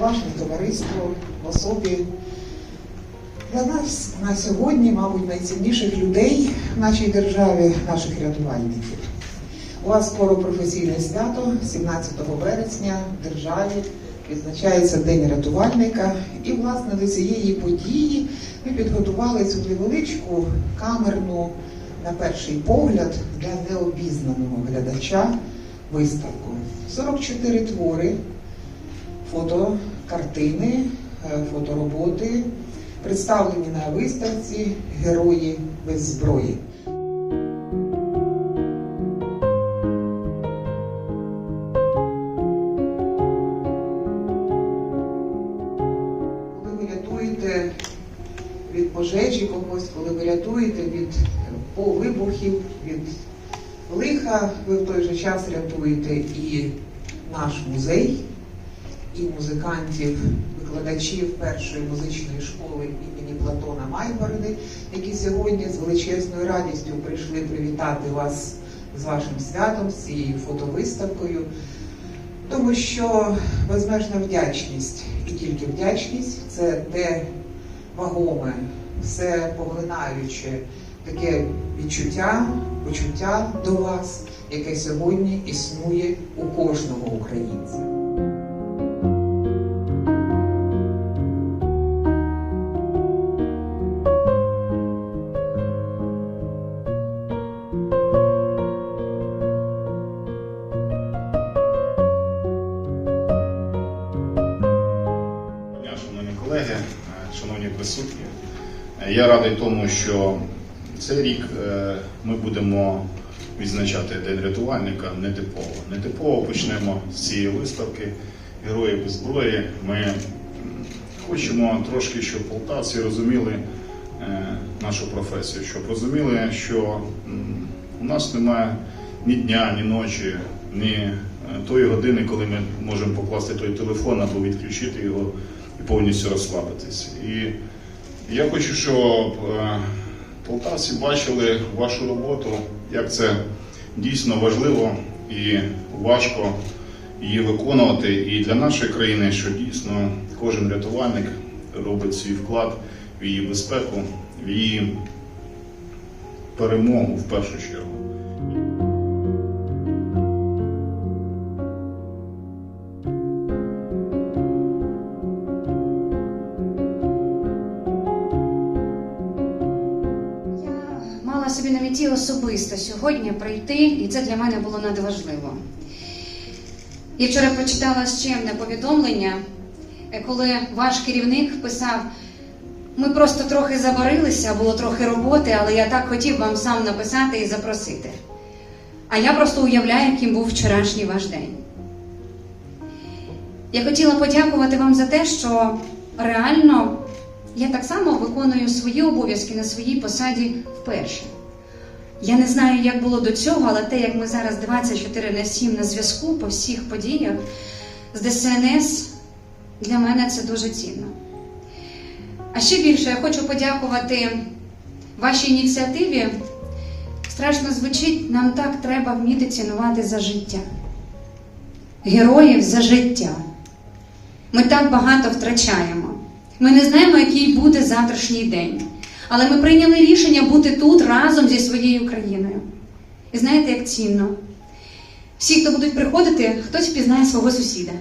поважне товариство в особі для нас на сьогодні, мабуть, найцінніших людей в нашій державі, наших рятувальників. У вас скоро професійне свято, 17 вересня в державі відзначається День рятувальника. І, власне, до цієї події ми підготували цю невеличку камерну, на перший погляд, для необізнаного глядача виставку. 44 твори, фотокартини, е, фотороботи, представлені на виставці Герої без зброї. Коли ви рятуєте від пожежі когось, коли ви рятуєте від по- вибухів, від лиха, ви в той же час рятуєте і наш музей, і музикантів, викладачів першої музичної школи імені Платона Майбороди, які сьогодні з величезною радістю прийшли привітати вас з вашим святом, з цією фотовиставкою. Тому що безмежна вдячність і тільки вдячність це те вагоме, все поглинаюче таке відчуття, почуття до вас, яке сьогодні існує у кожного українця. Я радий тому, що цей рік е, ми будемо відзначати День рятувальника нетипово. Нетипово почнемо з цієї виставки Герої без зброї. Ми хочемо трошки, щоб полтавці розуміли е, нашу професію, щоб розуміли, що у нас немає ні дня, ні ночі, ні е, тої години, коли ми можемо покласти той телефон або відключити його і повністю розслабитись. Я хочу, щоб е, полтавці бачили вашу роботу, як це дійсно важливо і важко її виконувати. І для нашої країни, що дійсно кожен рятувальник робить свій вклад в її безпеку, в її перемогу в першу чергу. Особисто сьогодні прийти, і це для мене було надважливо. Я вчора прочитала ще одне повідомлення, е, коли ваш керівник писав: ми просто трохи забарилися, було трохи роботи, але я так хотів вам сам написати і запросити. А я просто уявляю, яким був вчорашній ваш день. Я хотіла подякувати вам за те, що реально я так само виконую свої обов'язки на своїй посаді вперше. Я не знаю, як було до цього, але те, як ми зараз 24 на 7 на зв'язку по всіх подіях з ДСНС, для мене це дуже цінно. А ще більше я хочу подякувати вашій ініціативі. Страшно звучить, нам так треба вміти цінувати за життя. Героїв за життя. Ми так багато втрачаємо. Ми не знаємо, який буде завтрашній день. Але ми прийняли рішення бути тут разом зі своєю країною. І знаєте, як цінно? Всі, хто будуть приходити, хтось впізнає свого сусіда,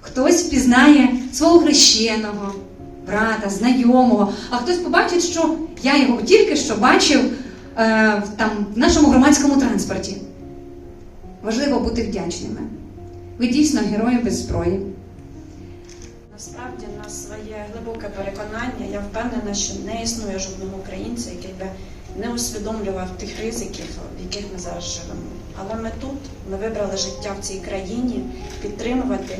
хтось впізнає свого хрещеного, брата, знайомого, а хтось побачить, що я його тільки що бачив е, там, в нашому громадському транспорті. Важливо бути вдячними. Ви дійсно герої без зброї. Насправді в нас своє глибоке переконання. Я впевнена, що не існує жодного українця, який би не усвідомлював тих ризиків, в яких ми зараз живемо. Але ми тут, ми вибрали життя в цій країні, підтримувати.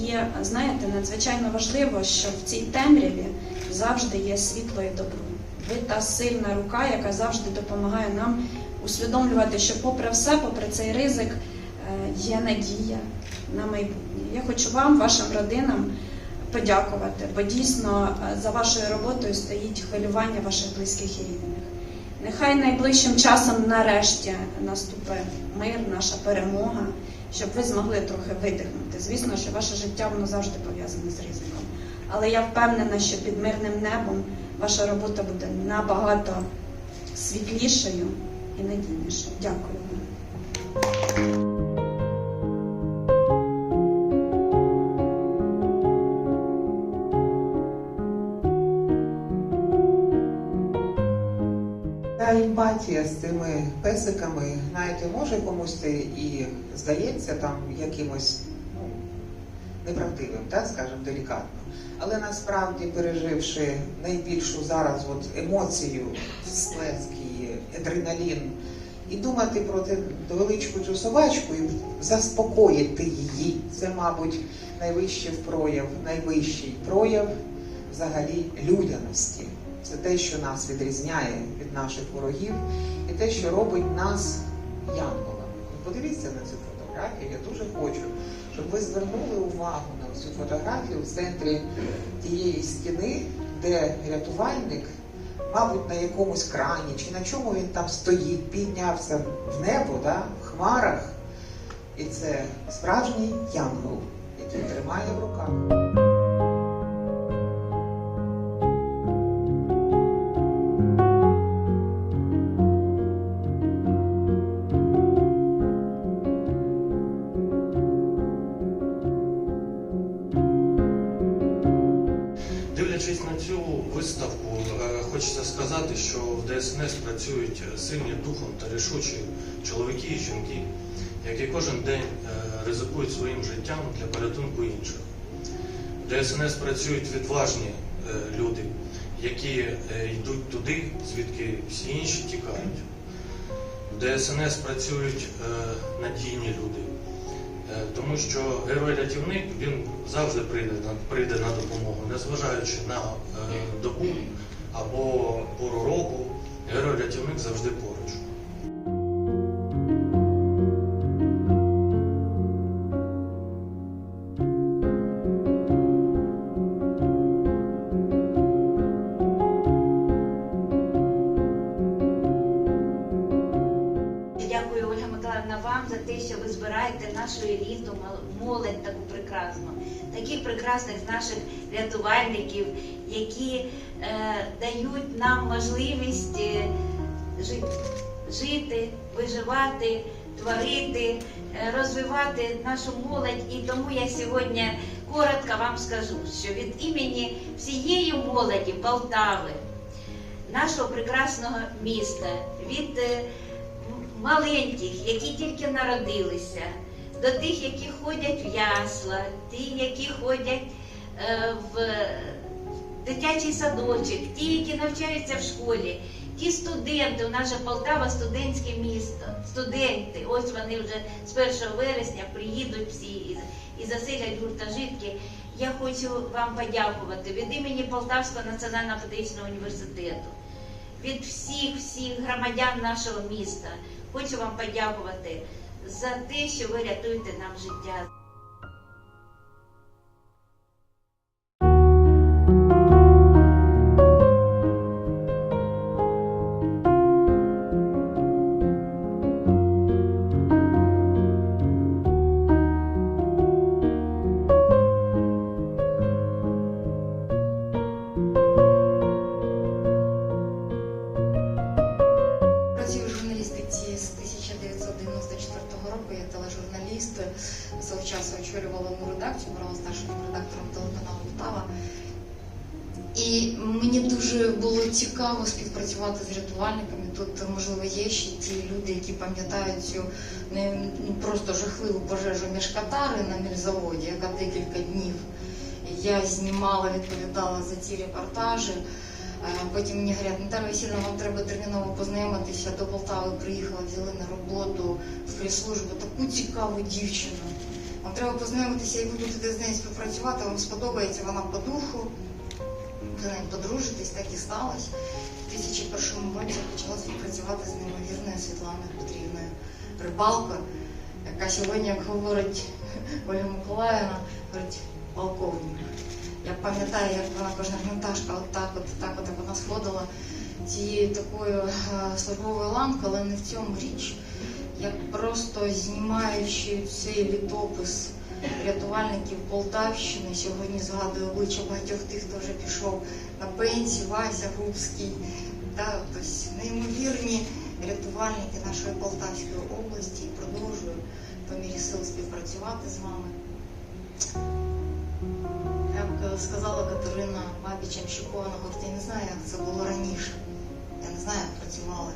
І знаєте, надзвичайно важливо, що в цій темряві завжди є світло і добро. Ви та сильна рука, яка завжди допомагає нам усвідомлювати, що попри все, попри цей ризик, е, є надія на майбутнє. Я хочу вам, вашим родинам подякувати, бо дійсно е, за вашою роботою стоїть хвилювання ваших близьких і рідних. Нехай найближчим часом нарешті наступить мир, наша перемога, щоб ви змогли трохи видихнути. Звісно, що ваше життя воно завжди пов'язане з ризиком. Але я впевнена, що під мирним небом ваша робота буде набагато світлішою і надійнішою. Дякую вам. З цими песиками, знаєте, може комусь і здається там якимось ну, неправдивим, так скажемо, делікатно. Але насправді, переживши найбільшу зараз от емоцію, сплеск і адреналін, і думати про ту величку цю собачку і заспокоїти її, це, мабуть, найвищий прояв, найвищий прояв взагалі людяності. Це те, що нас відрізняє від наших ворогів, і те, що робить нас янголами. Подивіться на цю фотографію. Я дуже хочу, щоб ви звернули увагу на цю фотографію в центрі тієї стіни, де рятувальник, мабуть, на якомусь крані чи на чому він там стоїть, піднявся в небо, да, в хмарах. І це справжній янгол, який тримає в руках. Сказати, що в ДСНС працюють сильні духом та рішучі чоловіки і жінки, які кожен день е, ризикують своїм життям для порятунку інших. В ДСНС працюють відважні е, люди, які е, йдуть туди, звідки всі інші тікають. В ДСНС працюють е, надійні люди. Е, Тому що герой-рятівник він завжди прийде на, допомогу, незважаючи на е, добу або пору року, герой-рятівник завжди поруч. Дякую, Ольга Миколаївна, вам за те, що ви збираєте нашу еліту, мол- молодь таку прекрасну, таких прекрасних наших рятувальників, які дають нам можливість е, жити, виживати, творити, е, розвивати нашу молодь. І тому я сьогодні коротко вам скажу, що від імені всієї молоді Полтави, нашого прекрасного міста, від е, маленьких, які тільки народилися, до тих, які ходять в ясла, ті, які ходять е, в дитячий садочок, ті, які навчаються в школі, ті студенти, у нас же Полтава студентське місто, студенти, ось вони вже з 1 вересня приїдуть всі і, і заселять гуртожитки. Я хочу вам подякувати від імені Полтавського національного педагогічного університету від всіх всіх громадян нашого міста. Хочу вам подякувати за те, що ви рятуєте нам життя. І мені дуже було цікаво співпрацювати з рятувальниками. Тут, можливо, є ще ті люди, які пам'ятають цю не ну, просто жахливу пожежу між Катари на мільзаводі, яка декілька днів. Я знімала, відповідала за ці репортажі. Е, Потім мені говорять, Наталя Васильівна, вам треба терміново познайомитися. До Полтави приїхала, взяли на роботу в прес-службу таку цікаву дівчину. Вам треба познайомитися і ви будете з нею співпрацювати, вам сподобається вона по духу. Ви нею подружитесь, так і сталося. У 2001 році почала співпрацювати з неймовірною Світланою Петрівною Рибалко, яка сьогодні, як говорить Ольга Миколаївна, говорить полковник. Я пам'ятаю, як вона кожна гвинтажка отак, от так, от вона сходила цією такою е, службовою ланкою, але не в цьому річ. як просто знімаючи цей літопис рятувальників Полтавщини, сьогодні згадую обличчя багатьох тих, хто вже пішов на пенсію, Вася Губський, та, тобто неймовірні рятувальники нашої Полтавської області продовжую по мірі сил співпрацювати з вами. Як е, сказала Катерина Бабіч Ямщикова, вона говорить, я не знаю, як це було раніше. Я не знаю, як працювали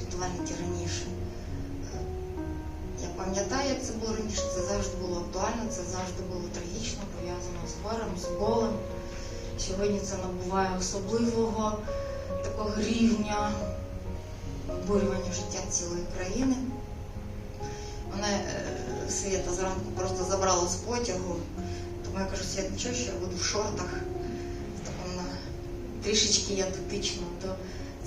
рятувальники раніше. Я пам'ятаю, як це було раніше, це завжди було актуально, це завжди було трагічно, пов'язано з горем, з болем. Сьогодні це набуває особливого такого рівня обурювання життя цілої країни. Мене е, Свята зранку просто забрала з потягу. Тому я кажу, Свят, нічого, що я буду в шортах. Трішечки я дотична до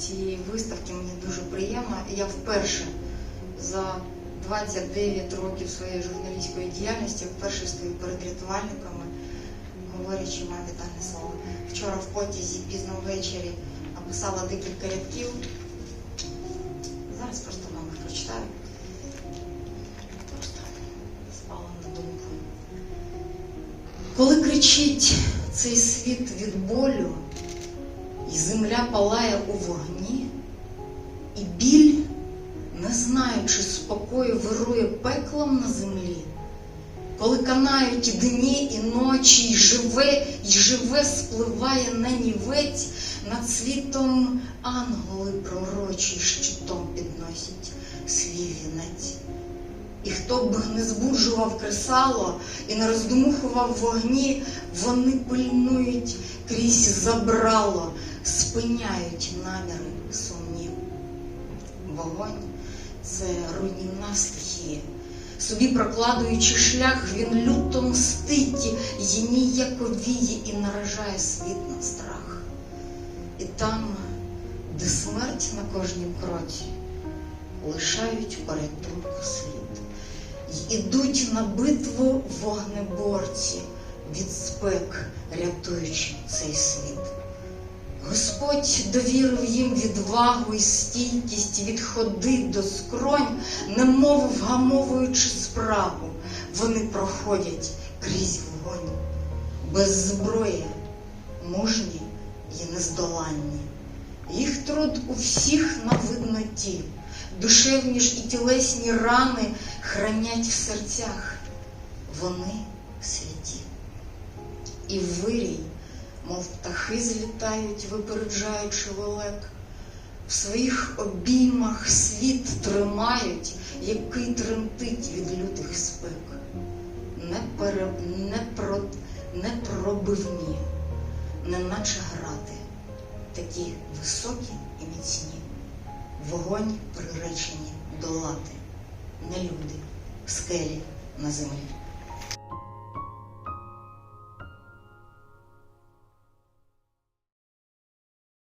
цієї виставки, мені дуже приємно. І я вперше за 29 років своєї журналістської діяльності вперше стою перед рятувальниками, говорячи вам вітальне слово. Вчора в потязі пізно ввечері написала декілька рядків. Зараз просто вам їх прочитаю. Просто спала на думку. Коли кричить цей світ від болю, і земля палає у вогні, і біль, не знаючи спокою, вирує пеклом на землі, коли канають дні, і ночі, і живе, і живе спливає на нівець, над світом ангели пророчі щитом підносять свій вінець. І хто б не збуджував кресало і не роздмухував вогні, вони пильнують крізь забрало, спиняють наміри сумні. Вогонь це руйнівна стихія. Собі прокладуючи шлях, він люто мстить і ніяковіє і наражає світ на страх. І там, де смерть на кожнім кроці, лишають порятунку слід. Й ідуть на битву вогнеборці від спек, рятуючи цей світ. Господь довірив їм відвагу і стійкість від ходи до скронь, немов вгамовуючи справу, вони проходять крізь вогонь, без зброї, мужні і нездоланні. Їх труд у всіх на видноті, душевні ж і тілесні рани хранять в серцях. Вони святі. І вирій, мов птахи злітають, випереджаючи велек, в своїх обіймах світ тримають, який тремтить від лютих спек. Не, пере, не, про, не пробивні, неначе грати, такі високі і міцні, вогонь приречені долати, не люди, скелі на землі.